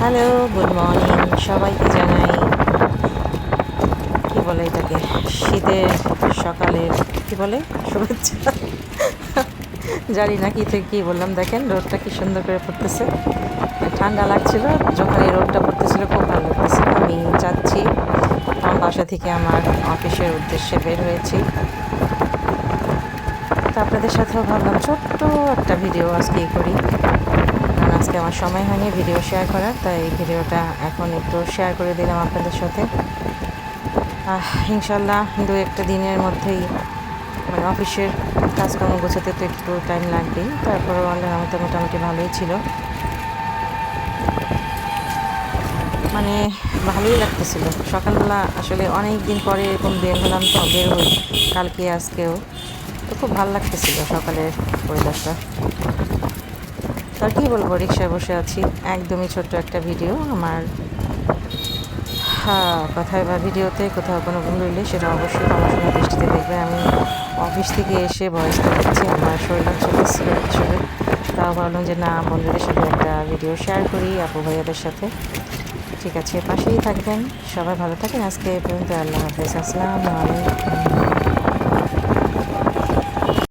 Hello good morning সবাইকে জানাই কি বলে এটাকে? শীতের সকালের কি বলে? শুভেচ্ছা। জানি না কি থেকে কী বললাম। দেখেন, রোদটা কি সুন্দর করে পড়তেছে। ঠান্ডা লাগছিল, যখন এই রোদটা পড়তেছিল, খুব ভালো লাগতেছিল আমি যাচ্ছি আমার বাসা থেকে আমার অফিসের উদ্দেশ্যে বের হয়েছি। তো আপনাদের সাথেও ভাবলাম, ছোট্ট একটা ভিডিও আজকে করি। আজকে আমার সময় হয়নি ভিডিও শেয়ার করার, তাই ভিডিওটা এখন একটু শেয়ার করে দিলাম আপনাদের সাথে। ইনশাল্লাহ দু একটা দিনের মধ্যেই মানে অফিসের কাজকর্ম গোছাতে তো একটু টাইম লাগবেই তারপরে আল্লাহর রহমতে মোটামুটি ভালোই ছিল। মানে ভালোই লাগতেছিল। সকালবেলা আসলে অনেক দিন পরে এরকম বের হলাম তো বের হই, কালকে আজকেও। তো খুব ভালো লাগতেছিল সকালের পরিবেশটা তার কী বলব, রিক্সায় বসে আছি। একদমই ছোট্ট একটা ভিডিও। আমার হ্যাঁ কথায় বা ভিডিওতে কোথাও কোনো ভুল হইলে সেটা অবশ্যই পড়াশোনার দৃষ্টিতে দেখবে। আমি অফিস থেকে এসে ভয়েসটা দিচ্ছি, আমার শরীরটা চলে আসলে তাও ভাবলাম যে না, বন্ধুদের সাথে একটা ভিডিও শেয়ার করি, আপু ভাইয়াদের সাথে। ঠিক আছে পাশেই থাকবেন। সবাই ভালো থাকেন। আজকে পর্যন্ত আল্লাহ হাফেজ। আসসালামু আলাইকুম।